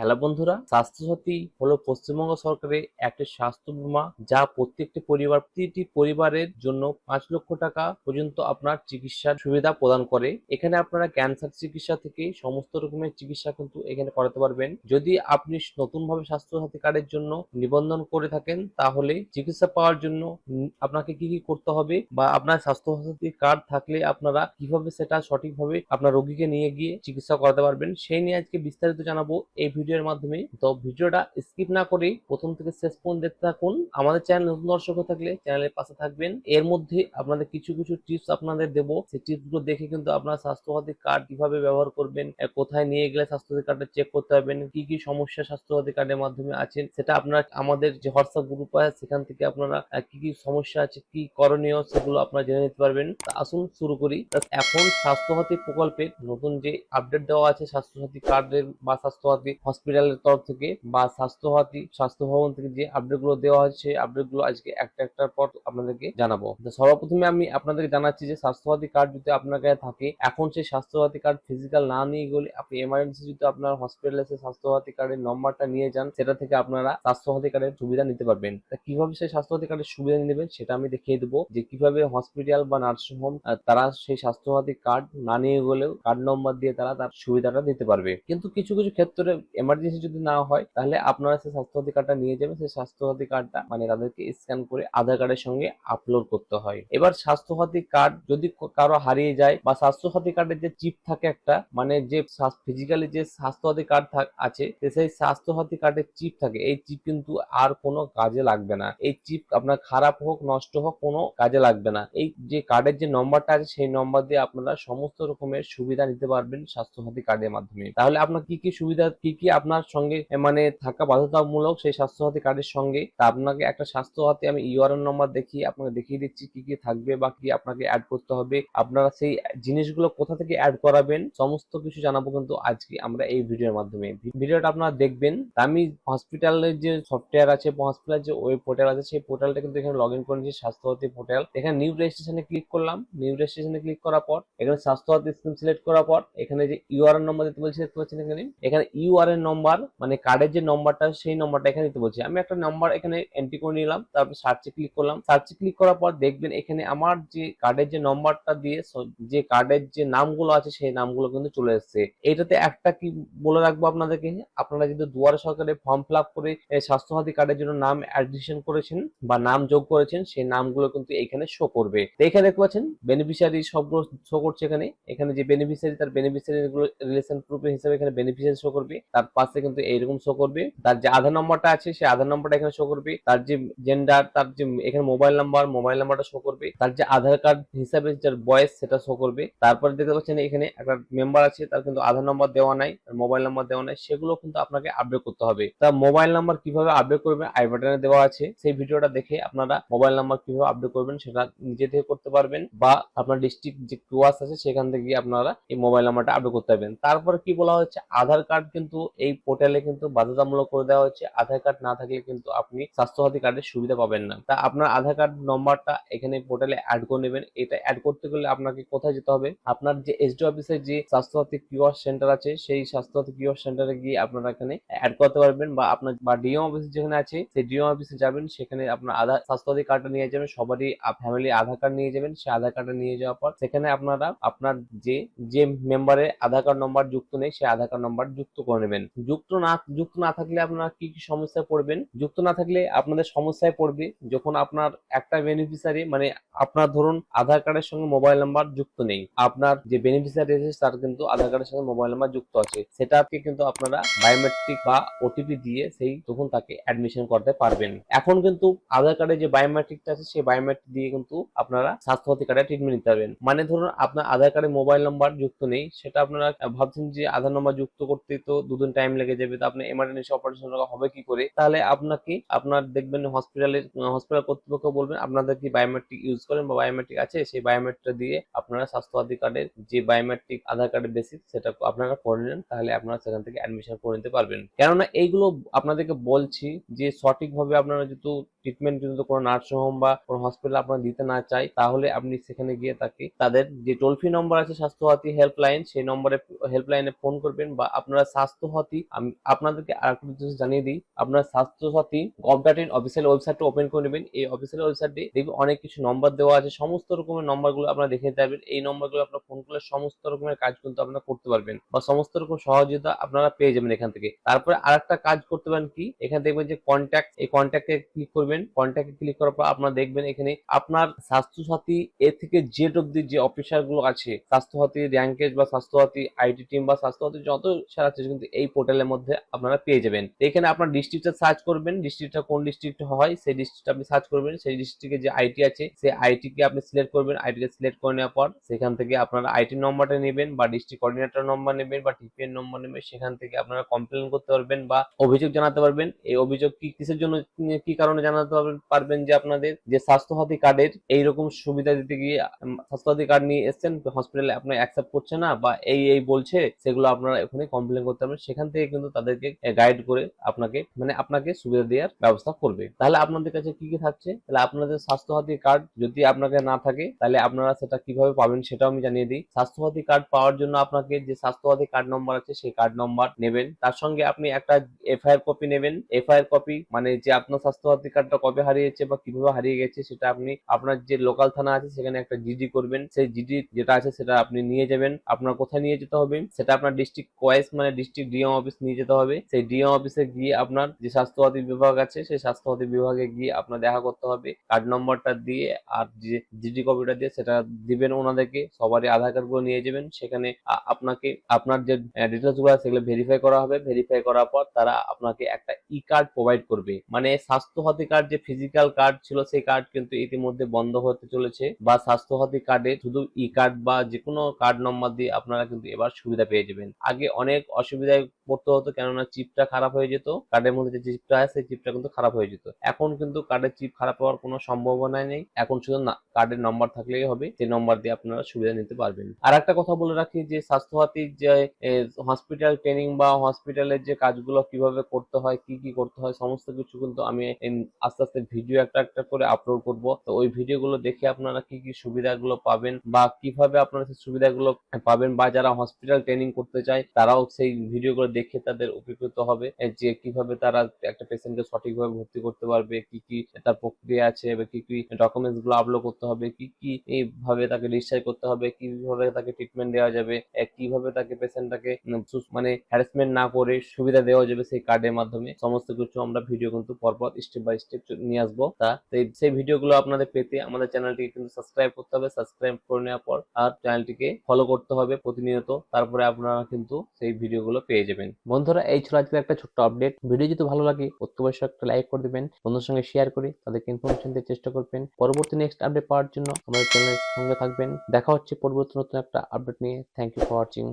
Hello বন্ধুরা, স্বাস্থ্যসাথী হলো পশ্চিমবঙ্গ সরকারের একটি স্বাস্থ্য বীমা যা প্রত্যেকটি পরিবার, প্রতিটি পরিবারের জন্য পাঁচ লক্ষ টাকা পর্যন্ত আপনার চিকিৎসার সুবিধা প্রদান করে। এখানে আপনারা ক্যান্সার চিকিৎসা থেকে সমস্ত রকমের চিকিৎসা কিন্তু এখানে করাতে পারবেন। যদি আপনি নতুনভাবে স্বাস্থ্যসাথী কার্ডের জন্য নিবন্ধন করে থাকেন, তাহলে চিকিৎসা পাওয়ার জন্য আপনাকে কি কি করতে হবে বা আপনার স্বাস্থ্যসাথী কার্ড থাকলে আপনারা কীভাবে সেটা সঠিকভাবে আপনার রোগীকে নিয়ে গিয়ে চিকিৎসা করাতে পারবেন, সেই নিয়ে আজকে বিস্তারিত জানাব। এই ভিডিওর মাধ্যমে তো ভিডিওটা স্কিপ না করে প্রথম থেকে শেষ পর্যন্ত দেখতে থাকুন। আমাদের চ্যানেল নতুন দর্শক থাকলে চ্যানেলের পাশে থাকবেন। এর মধ্যে আপনাদের কিছু কিছু টিপস আপনাদের দেবো। সেই টিপসগুলো দেখে কিন্তু আপনার স্বাস্থ্যসাথী কার্ড কীভাবে ব্যবহার করবেন কোথায় নিয়ে গেলে স্বাস্থ্যসাথী কার্ডটা চেক করতে পারবেন, কি কি সমস্যা স্বাস্থ্যসাথী কার্ডের মাধ্যমে আছেন সেটা আপনারা আমাদের যে হোয়াটসঅ্যাপ গ্রুপ আছে, সেখান থেকে আপনারা কি কি সমস্যা আছে, কি করণীয় সেগুলো আপনারা জেনে নিতে পারবেন। আসুন শুরু করি। এখন স্বাস্থ্যসাথী প্রকল্পের নতুন যে আপডেট দেওয়া আছে স্বাস্থ্যসাথী কার্ডের বা স্বাস্থ্যসাথী হসপিটালের তরফ থেকে বা স্বাস্থ্যসাথী স্বাস্থ্য ভবন থেকে যে আপডেটগুলো দেওয়া হয়েছে আপডেটগুলো আজকে একটা একটার পর আপনাদেরকে জানাব। সর্বপ্রথমে আমি আপনাদেরকে জানাচ্ছি যে স্বাস্থ্যসাথী কার্ড যদি আপনার কাছে থাকে, এখন সেই স্বাস্থ্যসাথী কার্ড ফিজিক্যাল না নিয়ে গেলে আপনি এমার্জেন্সি যদি আপনার হসপিটালে এসে স্বাস্থ্যসাথী কার্ডের নম্বরটা নিয়ে যান, সেটা থেকে আপনারা স্বাস্থ্যসাথী কার্ডের সুবিধা নিতে পারবেন। তা কীভাবে সেই স্বাস্থ্যসাথী কার্ডের সুবিধা নেবেন, সেটা আমি দেখিয়ে দেবো যে কীভাবে হসপিটাল বা নার্সিং হোম তারা সেই স্বাস্থ্যসাথী কার্ড না নিয়ে গেলেও কার্ড নম্বর দিয়ে তারা তার সুবিধাটা দিতে পারবে। কিন্তু কিছু কিছু ক্ষেত্রে এমার্জেন্সি যদি না হয়, তাহলে আপনারা সেই স্বাস্থ্যসাথী কার্ডটা নিয়ে যাবেন। সেই স্বাস্থ্যসাথী কার্ডটা মানে তাদেরকে স্ক্যান করে আধার কার্ডের সঙ্গে আপলোড করতে হয়। এবার স্বাস্থ্যসাথী কার্ড যদি কারও হারিয়ে যায় বা স্বাস্থ্যসাথী কার্ডের যে চিপ থাকে একটা মানে যে ফিজিক্যালি যে স্বাস্থ্যসাথী কার্ড আছে সেই স্বাস্থ্যসাথী কার্ডের চিপ থাকে। এই চিপ কিন্তু আর কোনো কাজে লাগবে না। এই চিপ আপনার খারাপ হোক, নষ্ট হোক, কোনো কাজে লাগবে না। এই যে কার্ডের যে নম্বরটা আছে, সেই নম্বর দিয়ে আপনারা সমস্ত রকমের সুবিধা নিতে পারবেন স্বাস্থ্যসাথী কার্ডের মাধ্যমে। তাহলে আপনার কি কি সুবিধা, কি কি আপনার সঙ্গে মানে থাকা বাধ্যতামূলক সেই স্বাস্থ্যসাথী কার্ডের সঙ্গে, তা আপনাকে একটা স্বাস্থ্যসাথী, আমি ইউআরএন নম্বর দেখিয়ে আপনাকে দেখিয়ে দিচ্ছি কি কি থাকবে বা কি আপনাকে অ্যাড করতে হবে। আপনারা সেই জিনিসগুলো কোথা থেকে অ্যাড করাবেন, সমস্ত কিছু জানাব কিন্তু আজকে আমরা এই ভিডিওর মাধ্যমে। ভিডিওটা আপনারা দেখবেন আমি হসপিটালের যে সফটওয়্যার আছে হসপিটালের যে ওয়েব পোর্টাল আছে, সেই পোর্টালটা কিন্তু এখানে লগ ইন করে নিয়েছি, স্বাস্থ্যসাথী পোর্টাল এখানে নিউ রেজিস্ট্রেশনে ক্লিক করলাম। নিউ রেজিস্ট্রেশনে ক্লিক করার পর, এখানে স্বাস্থ্যসাথী স্কিম সিলেক্ট করার পর, এখানে যে ইউআরএন নম্বর দিতে বলছি দেখতে পাচ্ছেন এখানে? এখানে ইউআরএন নম্বর মানে কার্ডের যে নম্বরটা সেই নম্বরটা এখানে দিতে বলছি। আমি একটা নাম্বার এখানে এন্ট্রি করে নিলাম, তারপর সার্চে ক্লিক করলাম। সার্চে ক্লিক করার পর দেখবেন এখানে আমার যে কার্ডের যে নম্বরটা দিয়ে যে কার্ডের যে নামগুলো আছে, সেই নামগুলো কিন্তু চলে এসেছে। এটাতে একটা কি বলে রাখব আপনাদেরকে? আপনারা যদি দুয়ারে সরকারে ফর্ম ফিল করে স্বাস্থ্যসাথী কার্ডের জন্য নাম অ্যাডিশন করেছেন বা নাম যোগ করেছেন, সেই নামগুলো কিন্তু এখানে শো করবে। তো এখানে দেখতে পাচ্ছেন বেনিফিশিয়ারি সবগুলো শো করছে এখানে। এখানে যে বেনিফিশিয়ারি তার বেনিফিশিয়ারি রিলেশন প্রুফ হিসেবে এখানে বেনিফিশিয়ারি শো করবে। তার পাশে কিন্তু এইরকম শো করবে। তার যে আধার নম্বরটা আছে, সেই আধার নম্বরটা এখানে শো করবে। তার যে জেন্ডার তার যে এখানে মোবাইল নাম্বার মোবাইল নাম্বারটা শো করবে। তার যে আধার কার্ড হিসাবে যার বয়স, সেটা শো করবে। তারপরে দেখতে পাচ্ছেন এখানে একটা মেম্বার আছে, তার কিন্তু আধার নম্বর দেওয়া নাই মোবাইল নাম্বার দেওয়া নাই। সেগুলো কিন্তু আপনাকে আপডেট করতে হবে। তা মোবাইল নাম্বার কীভাবে আপডেট করবেন? আই বাটনে দেওয়া আছে। সেই ভিডিওটা দেখে আপনারা মোবাইল নাম্বার কীভাবে আপডেট করবেন, সেটা নিজে থেকে করতে পারবেন বা আপনার ডিস্ট্রিক্ট যে কুয়াস আছে, সেখান থেকে আপনারা এই মোবাইল নাম্বারটা আপডেট করতে পারবেন। তারপরে কি বলা হচ্ছে? আধার কার্ড কিন্তু এই পোর্টালে কিন্তু বাধ্যতামূলক করে দেওয়া হচ্ছে আধার কার্ড না থাকলে কিন্তু আপনি স্বাস্থ্যসাথী কার্ডের সুবিধা পাবেন না। তা আপনার আধার কার্ড নম্বরটা এখানে পোর্টালে অ্যাড করে নেবেন। এটা অ্যাড করতে গেলে আপনাকে কোথায় যেতে হবে? আপনার যে এসডি অফিসের যে স্বাস্থ্যসাথী কিউআর সেন্টার আছে, সেই স্বাস্থ্যসাথী কিউআর সেন্টারে গিয়ে আপনারা এখানে অ্যাড করতে পারবেন বা আপনার বা ডিএম অফিস যেখানে আছে, সেই ডিএম অফিসে যাবেন। সেখানে আপনার আধার স্বাস্থ্যসাথী কার্ডটা নিয়ে যাবেন। সবারই ফ্যামিলি আধার কার্ড নিয়ে যাবেন। সেই আধার কার্ডটা নিয়ে যাওয়ার পর সেখানে আপনারা আপনার যে যে মেম্বারের আধার কার্ড নম্বর যুক্ত নেই সেই আধার কার্ড নম্বর যুক্ত করে নেবেন। যুক্ত না যুক্ত না থাকলে আপনারা কি কি সমস্যায় পড়বেন? যুক্ত না থাকলে আপনাদের সমস্যায় পড়বে যখন আপনার একটা বেনিফিশিয়ারি মানে আপনার ধরুন আধার কার্ডের সঙ্গে মোবাইল নাম্বার যুক্ত নেই। আপনার যে বেনিফিশিয়ারি আছে, তার কিন্তু আধার কার্ডের সঙ্গে মোবাইল নাম্বার যুক্ত আছে। সেটাকে কিন্তু আপনারা বায়োমেট্রিক বা ওটিপি দিয়ে সেই তখন তাকে অ্যাডমিশন করতে পারবেন। এখন কিন্তু আধার কার্ডে যে বায়োমেট্রিকটা আছে, সেই বায়োমেট্রিক দিয়ে কিন্তু আপনারা স্বাস্থ্যসাথী কার্ডে ট্রিটমেন্ট নিতে পারবেন। মানে ধরুন আপনার আধার কার্ডে মোবাইল নাম্বার যুক্ত নেই, সেটা আপনারা ভাবছেন যে আধার নাম্বার যুক্ত করতে তো দুদিন টাইম লেগে যাবে, তো আপনি এমার্জেন্সি অপারেশন হবে কি করে? তাহলে আপনাকে, আপনার দেখবেন হসপিটালে হসপিটাল কর্তৃপক্ষ বলবেন, আপনাদের কি বায়োমেট্রিক ইউজ করেন বা বায়োমেট্রিক আছে, সেই বায়োমেট্রিক দিয়ে আপনারা স্বাস্থ্যসাথী কার্ডের যে বায়োমেট্রিক আধার কার্ডের বেসিস সেটা আপনারা করে নেন, তাহলে আপনারা সেখান থেকে অ্যাডমিশন করে নিতে পারবেন। কেননা এইগুলো আপনাদেরকে বলছি যে সঠিকভাবে আপনারা যেহেতু ট্রিটমেন্ট যদি কোনো নার্সিং হোম বা কোনো হসপিটাল আপনার দিতে না চায় তাহলে আপনি সেখানে গিয়ে তাকে তাদের যে টোল ফ্রি নম্বর আছে স্বাস্থ্যসাথী হেল্পলাইন সেই নম্বরে হেল্পলাইনে ফোন করবেন বা আপনারা স্বাস্থ্যসাথী, আমি আপনাদেরকে আরেকটা জিনিস জানিয়ে দিই, আপনার স্বাস্থ্যসাথী গভর্নমেন্ট অফিসিয়াল ওয়েবসাইটটা ওপেন করে নেবেন। এই অফিসিয়াল ওয়েবসাইটে দেখবেন অনেক কিছু নম্বর দেওয়া আছে, সমস্ত রকমের নম্বরগুলো আপনারা দেখে নিতে পারবেন। এই নম্বরগুলো আপনার ফোন করলে সমস্ত রকমের কাজ কিন্তু আপনারা করতে পারবেন বা সমস্ত রকম সহযোগিতা আপনারা পেয়ে যাবেন এখান থেকে। তারপরে আরেকটা কাজ করতে পারেন কি? এখানে দেখবেন যে কন্ট্যাক্ট এই কন্ট্যাক্টে ক্লিক করবেন কন্ট্যাক্টে ক্লিক করার পর আপনারা দেখবেন এখানে আপনার স্বাস্থ্যসাথী এ থেকে জেড অব্দি যে অফিসারগুলো আছে, স্বাস্থ্যসাথী র্যাঙ্কেজ বা স্বাস্থ্যসাথী আইটি টিম বা স্বাস্থ্যসাথী যত স্যার আছে কিন্তু এই পোর্টালের মধ্যে আপনারা পেয়ে যাবেন। এখানে আপনার ডিস্ট্রিক্টটা সার্চ করবেন ডিস্ট্রিক্টটা কোন ডিস্ট্রিক্ট হয়, সেই ডিস্ট্রিক্ট আপনি সার্চ করবেন, সেই ডিস্ট্রিক্টে যে আইটি আছে, সেই আইটি কে আপনি সিলেক্ট করবেন আইটি কে সিলেক্ট করে নেওয়ার পর সেখান থেকে আপনারা আইটি নম্বরটা নেবেন বা ডিস্ট্রিক্ট কোঅর্ডিনেটর নম্বর নেবেন বা টিপিএন নম্বর নেবেন, সেখান থেকে আপনারা কমপ্লেন করতে পারবেন বা অভিযোগ জানাতে পারবেন। এই অভিযোগ কি কিসের জন্য, কি কারণে জানাতে পারবেন- যে আপনাদের যে স্বাস্থ্যসাথী কার্ডের এইরকম সুবিধা দিতে গিয়ে স্বাস্থ্যসাথী কার্ড নিয়ে এসেছেন হসপিটালে আপনার অ্যাকসেপ্ট করছে না বা এই এই বলছে, সেগুলো আপনারা এখানে কমপ্লেন করতে পারবেন। সেখান থেকে কিন্তু তাদেরকে গাইড করে আপনাকে মানে আপনাকে সুবিধা দেওয়ার ব্যবস্থা করবে। তাহলে আপনাদের কাছে কি কি থাকছে? তাহলে আপনাদের স্বাস্থ্যসাথী কার্ড যদি আপনাকে না থাকে, তাহলে আপনারা সেটা কীভাবে পাবেন সেটাও আমি জানিয়ে দিই। স্বাস্থ্যসাথী কার্ড পাওয়ার জন্য আপনাকে যে স্বাস্থ্যসাথী কার্ড নম্বর আছে, সেই কার্ড নম্বর নেবেন। তার সঙ্গে আপনি একটা এফআইআর কপি নেবেন। এফআইআর কপি মানে যে আপনার স্বাস্থ্যসাথী কার্ডটা কবে হারিয়েছে বা কীভাবে হারিয়ে গেছে সেটা আপনি, আপনার যে লোকাল থানা আছে সেখানে একটা জিডি করবেন। সেই জিডি যেটা আছে সেটা আপনি নিয়ে যাবেন। আপনার কোথায় নিয়ে যেতে হবে? সেটা আপনার ডিস্ট্রিক্ট কোয়াইস মানে ডিস্ট্রিক্ট ডিএম অফিস নিয়ে যেতে হবে। সেই ডিএম অফিসে গিয়ে আপনার যে স্বাস্থ্যসাথী বিভাগ আছে, সেই স্বাস্থ্যসাথী বিভাগে গিয়ে আপনার দেখা করতে হবে। কার্ড নম্বরটা দিয়ে আর যে জিডি কপিটা দিয়ে সেটা দিবেন ওনাদেরকে। সবারই আধার কার্ডগুলো নিয়ে যাবেন। সেখানে আপনাকে, আপনার যে ডিটেলসগুলো আছে সেগুলো ভেরিফাই করা হবে। ভেরিফাই করার পর তারা আপনাকে একটা ই কার্ড প্রোভাইড করবে। মানে স্বাস্থ্যসাথী কার্ড যে ফিজিক্যাল কার্ড ছিল, সেই কার্ড কিন্তু ইতিমধ্যে বন্ধ হতে চলেছে বা স্বাস্থ্যসাথী কার্ডে শুধু ই কার্ড বা যে কোনো কার্ড নম্বর দিয়ে আপনারা কিন্তু এবার সুবিধা পেয়ে যাবেন। আগে অনেক অসুবিধায় পড়তে হতো, কেননা চিপটা খারাপ হয়ে যেত। কার্ডের মধ্যে যে চিপটা আছে, সেই চিপটা কিন্তু খারাপ হয়ে যেত। এখন কিন্তু কার্ডের চিপ খারাপ হওয়ার কোনো সম্ভাবনা নেই। এখন শুধু কার্ডের নম্বর থাকলেই হবে। সেই নম্বর দিয়ে আপনারা সুবিধা নিতে পারবেন। আর একটা কথা বলে রাখি যে, স্বাস্থ্যসাথী যে হসপিটাল ট্রেনিং বা হসপিটালের যে কাজগুলো কীভাবে করতে হয়, কি কি করতে হয়, সমস্ত কিছু কিন্তু আমি আস্তে আস্তে ভিডিও একটা একটা করে আপলোড করব। তো ওই ভিডিওগুলো দেখে আপনারা কি কি সুবিধাগুলো পাবেন বা কীভাবে আপনারা সেই সুবিধাগুলো পাবেন বা যারা হসপিটাল ট্রেনিং করতে চায়, তারাও সেই ভিডিওগুলো দেখে তাদের উপকৃত হবে যে কীভাবে তারা একটা পেশেন্টকে সঠিকভাবে ভর্তি করতে পারবে, কি কি তার প্রক্রিয়া আছে বা কি কি ডকুমেন্টসগুলো আপলোড করতে হবে, কি কি ভাবে তাকে ডিসচার্জ করতে হবে, কীভাবে তাকে ট্রিটমেন্ট দেওয়া যাবে কীভাবে তাকে পেশেন্টটাকে মানে হ্যারাসমেন্ট না করে সুবিধা দেওয়া যাবে সেই কার্ডের মাধ্যমে, সমস্ত কিছু আমরা ভিডিও কিন্তু পরপর স্টেপ বাই স্টেপ নিয়ে আসব। তা সেই- সেই ভিডিওগুলো আপনাদের পেতে আমাদের চ্যানেলটিকে কিন্তু সাবস্ক্রাইব করতে হবে সাবস্ক্রাইব করে নেওয়ার পর আর চ্যানেলটিকে ফলো করতে হবে প্রতিনিয়ত, তারপরে আপনারা কিন্তু সেই ভিডিওগুলো পেয়ে যাবেন। বন্ধুরা, এই ছিল আজকের একটা ছোট্ট আপডেট ভিডিও যদি ভালো লাগে অত্যাবশ্যক একটা লাইক করে দিবেন বন্ধুর সঙ্গে শেয়ার করে তাদেরকে ইনফরমেশন দেওয়ার চেষ্টা করবেন। পরবর্তী নেক্সট আপডেট পাওয়ার জন্য আমাদের চ্যানেলের সঙ্গে থাকবেন। দেখা হচ্ছে পরবর্তী নতুন একটা আপডেট নিয়ে। Thank you for watching